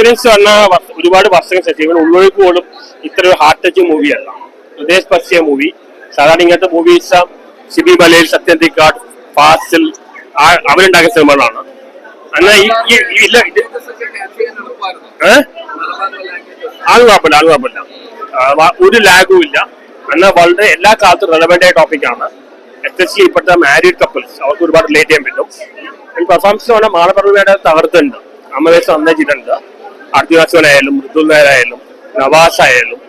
Experience വന്ന ഒരുപാട് വർഷങ്ങൾ ശേഷം ഇവൻ ഉള്ളിലേക്ക് പോലും ഇത്ര ഒരു ഹാർട്ട് ടച്ച് മൂവിയല്ല ഹൃദയസ്പർശിയ മൂവി സാധാരണ ഇങ്ങനത്തെ മൂവീസ് ഷിബി ബലേൽ സത്യൻ തിക്കാട് ഫാസിൽ അവരുണ്ടാക്കിയ സിനിമകളാണ്. എന്നാൽ ഇല്ല ഏഹ് അത് കുഴപ്പമില്ല അത് കുഴപ്പമില്ല. ഒരു ലാഗും ഇല്ല. എന്നാൽ വളരെ എല്ലാ കാലത്തും റെലവെന്റ് ആയ ടോപ്പിക്കാണ് എസ്പെഷ്യലി ഇപ്പോഴത്തെ മാരീഡ് കപ്പിൾസ് അവർക്ക് ഒരുപാട് റിലേറ്റ് ചെയ്യാൻ പറ്റും. പെർഫോമൻസ് പറഞ്ഞാൽ മാളപർവയുടെ തകർത്തുണ്ട്. അമലേശ് നന്നായിട്ടുണ്ട് അർജുനാശോനായാലും മൃദുൽ നായരായാലും നവാസ് ആയാലും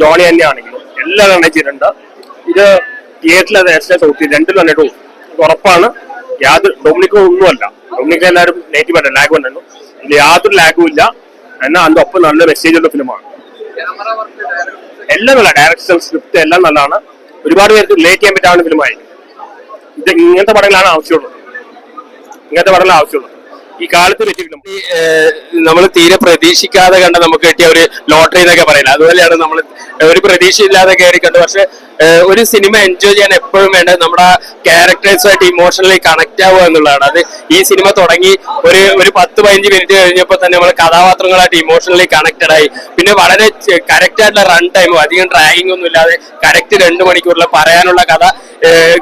ജോണി തന്നെ ആണെങ്കിലും എല്ലാം നന്നായിട്ടുണ്ട് ഇത് തിയേറ്ററിൽ അത് ഔട്ടി രണ്ടിലും നന്നായിട്ട് പോകും. ഉറപ്പാണ്. യാതൊരു ഡൊമിനിക്കോ ഒന്നുമല്ല. ഡൊമിനിക്കോ എല്ലാവരും നെഗറ്റീവ് അല്ല ലാഗ് ഉണ്ടായിരുന്നു ഇതിൽ യാതൊരു ലാഗും ഇല്ല. എന്നാൽ അതിന്റെ ഒപ്പം നല്ല മെസ്സേജ് ഉള്ള ഫിലിമാണ് എല്ലാം നല്ല ഡയറക്ഷൻ സ്ക്രിപ്റ്റ് എല്ലാം നല്ലതാണ്. ഒരുപാട് പേർക്ക് റിലേറ്റ് ചെയ്യാൻ പറ്റാവുന്ന ഫിലിമായി ഇത് ഇങ്ങനത്തെ പടങ്ങളാണ് ആവശ്യമുള്ളത്. ഇങ്ങനത്തെ പടങ്ങൾ ആവശ്യമുള്ളത്. ഈ കാലത്ത് ഫിലിം നമ്മൾ തീരെ പ്രതീക്ഷിക്കാതെ കണ്ട നമുക്ക് കിട്ടിയ ഒരു ലോട്ടറി എന്നൊക്കെ പറയുന്നത് അതുപോലെയാണ് നമ്മൾ ഒരു പ്രതീക്ഷയില്ലാതെ കയറി കണ്ടു പക്ഷെ ഒരു സിനിമ എൻജോയ് ചെയ്യാൻ എപ്പോഴും വേണ്ടത് നമ്മുടെ ക്യാരക്ടേഴ്സുമായിട്ട് ഇമോഷണലി കണക്ട് ആവുക എന്നുള്ളതാണ്. അത് ഈ സിനിമ തുടങ്ങി ഒരു ഒരു പത്ത് പതിനഞ്ച് മിനിറ്റ് കഴിഞ്ഞപ്പോൾ തന്നെ നമ്മൾ കഥാപാത്രങ്ങളായിട്ട് ഇമോഷണലി കണക്റ്റഡ് ആയി. പിന്നെ വളരെ കറക്റ്റ് ആയിട്ടുള്ള റൺ ടൈമും അധികം ഡ്രാഗിംഗ് ഒന്നും ഇല്ലാതെ കറക്റ്റ് രണ്ട് മണിക്കൂറിൽ പറയാനുള്ള കഥ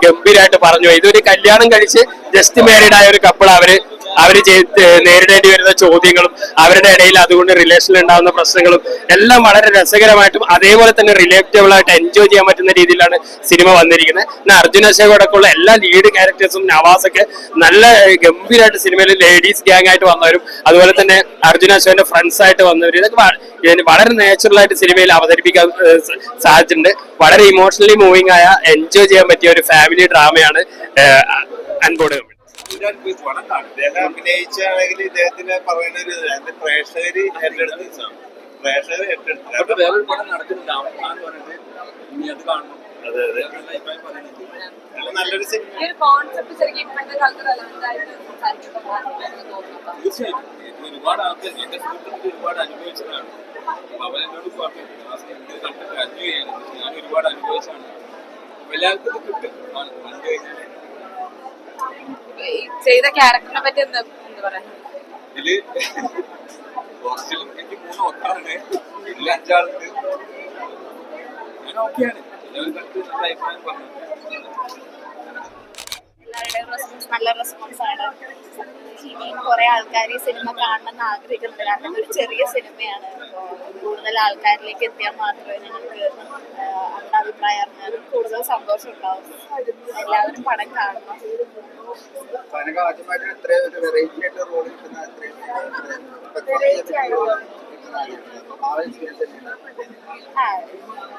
ഗംഭീരമായിട്ട് പറഞ്ഞു. ഇതൊരു കല്യാണം കഴിച്ച് ജസ്റ്റ് മാരീഡ് ആയ ഒരു കപ്പിൾ അവർ അവർ ചെയ്ത് നേരിടേണ്ടി വരുന്ന ചോദ്യങ്ങളും അവരുടെ ഇടയിൽ അതുകൊണ്ട് റിലേഷനിൽ ഉണ്ടാകുന്ന പ്രശ്നങ്ങളും എല്ലാം വളരെ രസകരമായിട്ടും അതേപോലെ തന്നെ റിലേറ്റബിൾ ആയിട്ട് എൻജോയ് ചെയ്യാൻ പറ്റുന്ന രീതിയിലാണ് സിനിമ വന്നിരിക്കുന്നത്. പിന്നെ അർജുന അശോകോടൊക്കെയുള്ള എല്ലാ ലീഡ് ക്യാരക്ടേഴ്സും നവാസൊക്കെ നല്ല ഗംഭീരമായിട്ട് സിനിമയിൽ ലേഡീസ് ഗ്യാങ് ആയിട്ട് വന്നവരും അതുപോലെ തന്നെ അർജുന അശോകന്റെ ഫ്രണ്ട്സ് ആയിട്ട് വന്നവരും ഇതൊക്കെ വളരെ നാച്ചുറൽ ആയിട്ട് സിനിമയിൽ അവതരിപ്പിക്കാൻ സാധിച്ചിട്ടുണ്ട്. വളരെ ഇമോഷണലി മൂവിങ് ആയ എൻജോയ് ചെയ്യാൻ പറ്റിയ ഒരു ഫാമിലി ഡ്രാമയാണ് അൻപോട് ഇദ്ദേഹം അഭിനയിച്ചാണെങ്കിൽ ഇദ്ദേഹത്തിന് പറയുന്ന ഒരു പ്രേക്ഷകര് ഏറ്റെടുത്ത് പ്രേക്ഷകർ ഏറ്റെടുത്ത് അവിടെ വേറൊരു പടം നടക്കുന്നുണ്ട്. അവസാന്ന് പറഞ്ഞിട്ട് ഇനി അത് കാണണം. അതെ അതെ. നല്ലൊരു സിനിമ ഒരു കോൺസെപ്റ്റ് ശരിക്കും ഇപ്പോഴത്തെ കാലത്ത് റെലവെന്റ് ആയിട്ട് സംസാരിക്കുമ്പോൾ തോന്നുന്നുണ്ടോ തീർച്ചയായും ഇത് ഒരുപാട് ആൾക്കാർ എന്റെ സുഹൃത്തുക്കൾ ഒരുപാട് അനുഭവിച്ചതാണ്. അപ്പൊ അവരെന്നോട് പറഞ്ഞു "മാസ്ക് ഇത് കണ്ടിട്ട് പക്ഷെ ഞാൻ ഒരുപാട് അനുഭവിച്ചാണ്. എല്ലാവർക്കും കിട്ടും. കണ്ടു കഴിഞ്ഞാൽ. ചെയ്ത ക്യാരക്ടറിനെ പറ്റി എന്താ എന്താ പറയാ? ഇതിൽ ഹോസ്റ്റലും എനിക്ക് മൂന്ന് മക്കളുണ്ട് ഇതിൽ അഞ്ചാളുണ്ട്. ഞാൻ ഓക്കെയാണ്. എല്ലാവരും കണ്ടിട്ട് നല്ല അഭിപ്രായം പറഞ്ഞു എല്ലാവരുടെയും റെസ്പോൺസ് നല്ല റെസ്പോൺസ് ആണ്. ഇനിയും കുറെ ആൾക്കാർ ഈ സിനിമ കാണണമെന്ന് ആഗ്രഹിക്കുന്നുണ്ട്. കാരണം ഒരു ചെറിയ സിനിമയാണ് കൂടുതൽ ആൾക്കാരിലേക്ക് എത്തിയാൽ മാത്രമേ ഞങ്ങൾക്ക് അവരുടെ അഭിപ്രായം കൂടുതൽ സന്തോഷം ഉണ്ടാവും. എല്ലാവരും പടം കാണണം. ഒരു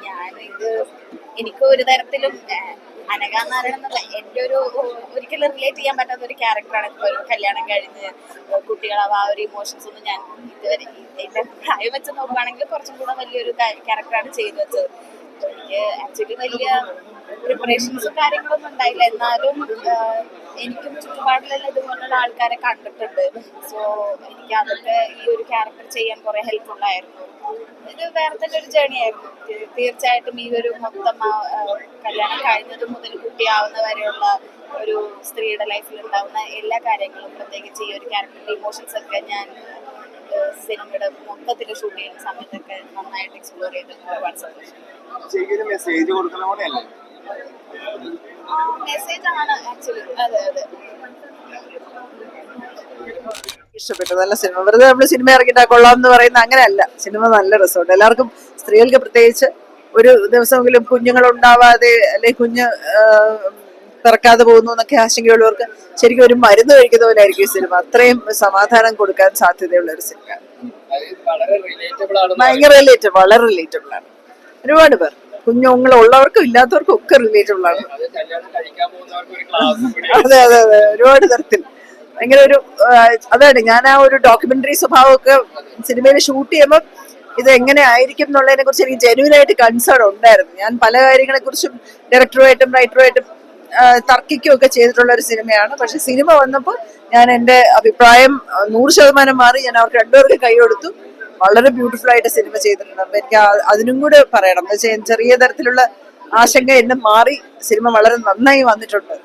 ഞാനിത് എനിക്ക് ഒരു തരത്തിലും അനക എന്ന് എന്റെ ഒരു ഒരിക്കലും റിലേറ്റ് ചെയ്യാൻ പറ്റാത്ത ഒരു ക്യാരക്ടറാണ് ഇപ്പോൾ ഒരു കല്യാണം കഴിഞ്ഞ് കുട്ടികളാവുക ആ ഒരു ഇമോഷൻസ് ഒന്നും ഞാൻ ഇതുവരെ എന്റെ പ്രായം വെച്ച് നോക്കുകയാണെങ്കിൽ കുറച്ചും കൂടെ വലിയൊരു ക്യാരക്ടറാണ് ചെയ്തു വെച്ചത്. എനിക്ക് ആക്ച്വലി വലിയ പ്രിപ്പറേഷൻസും കാര്യങ്ങളൊന്നും ഉണ്ടായില്ല. എന്നാലും എനിക്കും ചുറ്റുപാടിലെല്ലാം ഇതുപോലുള്ള ആൾക്കാരെ കണ്ടിട്ടുണ്ട്. സോ എനിക്ക് അതൊക്കെ ഈ ഒരു ക്യാരക്ടർ ചെയ്യാൻ കുറെ ഹെൽപ്ഫുൾ ആയിരുന്നു ഇത് വേറെ തന്നെ ഒരു ജേണി ആയിരുന്നു. തീർച്ചയായിട്ടും ഈ ഒരു മൊത്തം കല്യാണം കഴിഞ്ഞത് മുതൽ കുട്ടിയാവുന്ന വരെയുള്ള ഒരു സ്ത്രീയുടെ ലൈഫിൽ ഉണ്ടാവുന്ന എല്ലാ കാര്യങ്ങളും പ്രത്യേകിച്ച് ഈ ഒരു ക്യാരക്ടറിന്റെ ഇമോഷൻസ് ഒക്കെ ഞാൻ സിനിമയുടെ മൊത്തത്തിൽ ഷൂട്ട് ചെയ്യുന്ന സമയത്തൊക്കെ നന്നായിട്ട് എക്സ്പ്ലോർ ചെയ്തിട്ടുണ്ട്. വാട്സാപ്പ് മെസ്സേജ് കൊടുക്കുന്ന പോലെയല്ലേ? മെസ്സേജ് ആണ് ആക്ച്വലി അതെ അതെ. ഇഷ്ടപ്പെട്ടു. നല്ല സിനിമ. വെറുതെ നമ്മൾ സിനിമ ഇറങ്ങിയിട്ടാ കൊള്ളാം എന്ന് പറയുന്ന അങ്ങനെയല്ല. സിനിമ നല്ല രസമുണ്ട് എല്ലാവർക്കും സ്ത്രീകൾക്ക് പ്രത്യേകിച്ച് ഒരു ദിവസമെങ്കിലും കുഞ്ഞുങ്ങൾ ഉണ്ടാവാതെ അല്ലെങ്കിൽ കുഞ്ഞ് പിറക്കാതെ പോകുന്നു എന്നൊക്കെ ആശങ്കയുള്ളവർക്ക് ശരിക്കും ഒരു മരുന്ന് കഴിക്കുന്ന പോലെ ആയിരിക്കും ഈ സിനിമ. അത്രയും സമാധാനം കൊടുക്കാൻ സാധ്യതയുള്ള ഒരു സിനിമ. വളരെ റിലേറ്റബിൾ ആണ് ഭയങ്കര റിലേറ്റബിൾ ആണ്. ഒരുപാട് പേർ. കുഞ്ഞുങ്ങൾ ഉള്ളവർക്കും ഇല്ലാത്തവർക്കും ഒക്കെ റിലേറ്റബിൾ ആണ് അത് അതെ അതെ ഒരുപാട് തരത്തിൽ. ഭയങ്കര ഒരു അതാണ്. ഞാൻ ആ ഒരു ഡോക്യുമെന്ററി സ്വഭാവമൊക്കെ സിനിമയിൽ ഷൂട്ട് ചെയ്യുമ്പോൾ ഇത് എങ്ങനെ ആയിരിക്കും എന്നുള്ളതിനെ കുറിച്ച് എനിക്ക് ജെന്യൂൻ ആയിട്ട് കൺസേൺ ഉണ്ടായിരുന്നു. ഞാൻ പല കാര്യങ്ങളെ കുറിച്ചും ഡയറക്ടറുമായിട്ടും റൈറ്ററുമായിട്ടും തർക്കിക്കുകയൊക്കെ ചെയ്തിട്ടുള്ള ഒരു സിനിമയാണ്. പക്ഷെ സിനിമ വന്നപ്പോൾ ഞാൻ എന്റെ അഭിപ്രായം നൂറ് ശതമാനം മാറി. ഞാൻ അവർക്ക് രണ്ടുപേർക്ക് കൈ കൊടുത്തു. വളരെ ബ്യൂട്ടിഫുൾ ആയിട്ട് സിനിമ ചെയ്തിട്ടുണ്ട്. അപ്പൊ എനിക്ക് അതിനും കൂടെ പറയണം. എന്ന് വെച്ചാൽ ചെറിയ തരത്തിലുള്ള ആശങ്ക എന്നെ മാറി സിനിമ വളരെ നന്നായി വന്നിട്ടുണ്ട്.